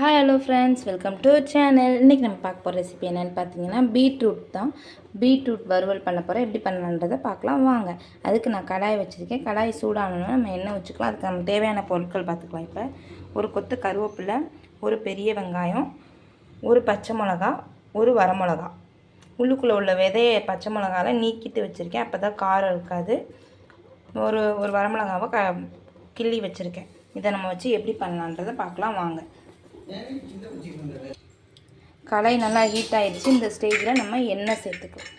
Hi hello friends welcome to channel இன்றைக்கி நம்ம பார்க்க போகிற ரெசிபி என்னென்னு பார்த்தீங்கன்னா பீட்ரூட் தான். பீட்ரூட் வறுவல் பண்ண போகிறேன் எப்படி பண்ணலான்றதை பார்க்கலாம். வாங்க. அதுக்கு நான் கடாய் வச்சுருக்கேன். கடாய் சூடானோன்னா நம்ம எண்ணெய் வச்சுக்கலாம். அதுக்கு நம்ம தேவையான பொருட்கள் பார்த்துக்கலாம் இப்போ. ஒரு கொத்து கருவேப்பிலை ஒரு பெரிய வெங்காயம் ஒரு பச்சை மிளகா ஒரு வரமிளகா உள்ளுக்குள்ளே உள்ள விதையை பச்சை மிளகாவில் நீக்கிட்டு வச்சுருக்கேன். அப்போ தான் காரம் இருக்காது. ஒரு ஒரு வரமிளகாவை க கிள்ளி வச்சுருக்கேன். இதை நம்ம வச்சு எப்படி பண்ணலான்றதை பார்க்கலாம். வாங்க. கலை நல்லா ஹீட் ஆயிடுச்சு. இந்த ஸ்டேஜில் நம்ம எண்ணெய் சேர்த்துக்கலாம்.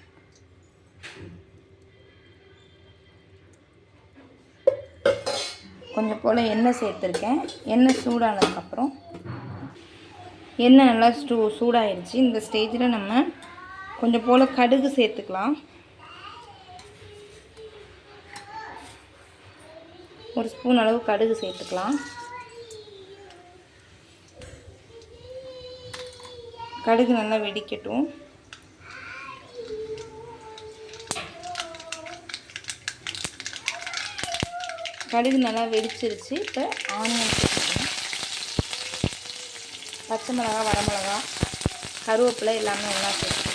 கொஞ்சம் போல் எண்ணெய் சேர்த்துருக்கேன். எண்ணெய் சூடானதுக்கப்புறம் எண்ணெய் நல்லா ஸ்டூ சூடாயிடுச்சு இந்த ஸ்டேஜில் நம்ம கொஞ்சம் போல் கடுகு சேர்த்துக்கலாம். ஒரு ஸ்பூன் அளவு கடுகு சேர்த்துக்கலாம். கடுகு நல்லா வெடிக்கட்டும். கடுகு நல்லா வெடிச்சிருச்சு. இப்போ ஆனியன் சேர்த்துக்கணும் பச்சை மிளகா வரமிளகா கருவேப்பிலை எல்லாமே ஒன்றா சேர்த்துக்கணும்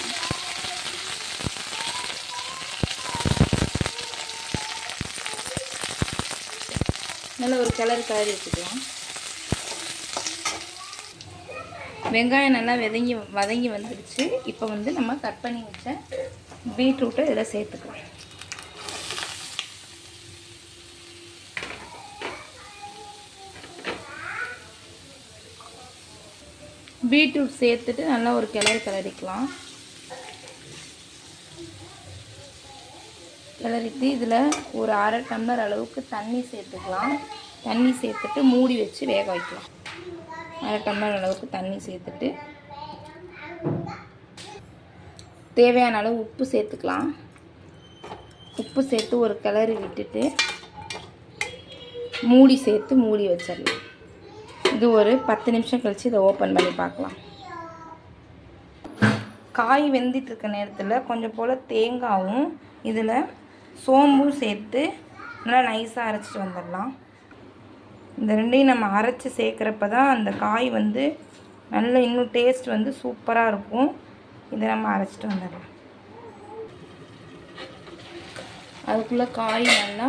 நல்லா ஒரு கிளறு கிளறி வச்சுக்கலாம். வெங்காயம் நல்லா விதங்கி வதங்கி வந்துடுச்சு இப்போ வந்து நம்ம கட் பண்ணி வச்ச பீட்ரூட்டை இதில் சேர்த்துக்கலாம். பீட்ரூட் சேர்த்துட்டு நல்லா ஒரு கிளறி கிளறிக்கலாம். கிளறிட்டு இதில் ஒரு அரை டம்ளர் அளவுக்கு தண்ணி சேர்த்துக்கலாம். தண்ணி சேர்த்துட்டு மூடி வச்சு வேக வைக்கலாம். அரை டம்ளர் அளவுக்கு தண்ணி சேர்த்துட்டு தேவையான அளவு உப்பு சேர்த்துக்கலாம். உப்பு சேர்த்து ஒரு கிளறி விட்டுட்டு மூடி சேர்த்து மூடி வச்சிடலாம். இது ஒரு பத்து நிமிஷம் கழித்து இதை ஓப்பன் பண்ணி பார்க்கலாம். காய் வெந்துட்டுருக்க நேரத்தில் கொஞ்சம் போல் தேங்காயும் இதில் சோம்பும் சேர்த்து நல்லா நைஸாக அரைச்சிட்டு வந்துடலாம். இந்த ரெண்டையும் நம்ம அரைச்சி சேர்க்குறப்ப தான் அந்த காய் வந்து நல்ல இன்னும் டேஸ்ட் வந்து சூப்பராக இருக்கும். இதை நம்ம அரைச்சிட்டு வந்துடலாம். அதுக்குள்ளே காய் நல்லா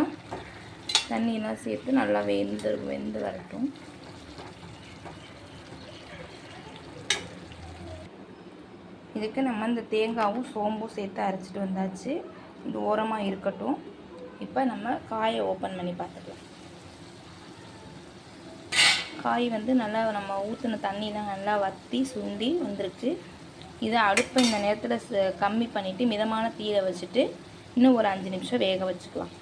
தண்ணியெல்லாம் சேர்த்து நல்லா வெந்து வெந்து வரட்டும். இதுக்கு நம்ம இந்த தேங்காவும் சோம்பும் சேர்த்து அரைச்சிட்டு வந்தாச்சு. இது ஓரமாக இருக்கட்டும். இப்போ நம்ம காயை ஓப்பன் பண்ணி பார்த்துக்கலாம். காய் வந்து நல்லா நம்ம ஊற்றின தண்ணியெலாம் நல்லா வற்றி சுண்டி வந்திருக்கு. இதை அடுப்பை இந்த நேரத்தில் கம்மி பண்ணிவிட்டு மிதமான தீயை வச்சுட்டு இன்னும் ஒரு அஞ்சு நிமிஷம் வேக வச்சுக்கலாம்.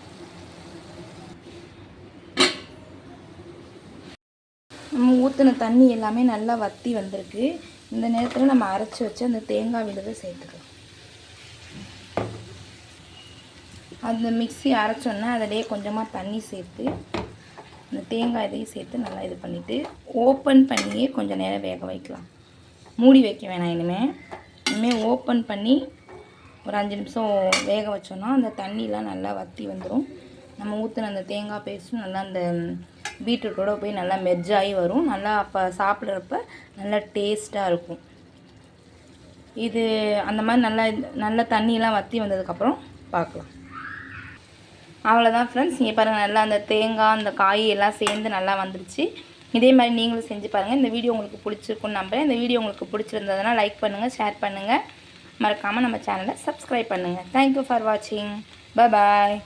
நம்ம ஊற்றின தண்ணி எல்லாமே நல்லா வற்றி வந்திருக்கு. இந்த நேரத்தில் நம்ம அரைச்சி வச்சு அந்த தேங்காய் விழுதை சேர்த்துக்கலாம். அந்த மிக்சி அரைச்சோன்னா அதிலே கொஞ்சமாக தண்ணி சேர்த்து இந்த தேங்காய் இதையும் சேர்த்து நல்லா இது பண்ணிவிட்டு ஓப்பன் பண்ணியே கொஞ்சம் நேரம் வேக வைக்கலாம். மூடி வைக்க வேணாம் இனிமேல் இனிமேல் ஓப்பன் பண்ணி ஒரு அஞ்சு நிமிஷம் வேக வச்சோன்னா அந்த தண்ணியெலாம் நல்லா வற்றி வந்துடும் நம்ம ஊற்றின அந்த தேங்காய் பேஸ்ட்டும் நல்லா அந்த பீட்ரூட்டோட போய் நல்லா மெர்ஜாகி வரும். நல்லா அப்போ சாப்பிட்றப்ப நல்லா டேஸ்ட்டாக இருக்கும். இது அந்த மாதிரி நல்லா நல்ல தண்ணியெலாம் வற்றி வந்ததுக்கப்புறம் பார்க்கலாம். அவ்வளோதான் ஃப்ரெண்ட்ஸ் இங்கே பாருங்கள் நல்லா அந்த தேங்காய் அந்த காய் எல்லாம் சேர்ந்து நல்லா வந்துருச்சு. இதே மாதிரி நீங்களும் செஞ்சு பாருங்கள் இந்த வீடியோ உங்களுக்கு பிடிச்சிருக்குன்னு நம்புகிறேன் இந்த வீடியோ உங்களுக்கு பிடிச்சிருந்ததுன்னா லைக் பண்ணுங்கள் ஷேர் பண்ணுங்கள் மறக்காமல் நம்ம சேனலை சப்ஸ்கிரைப் பண்ணுங்கள் தேங்க்யூ ஃபார் வாட்சிங் பாய்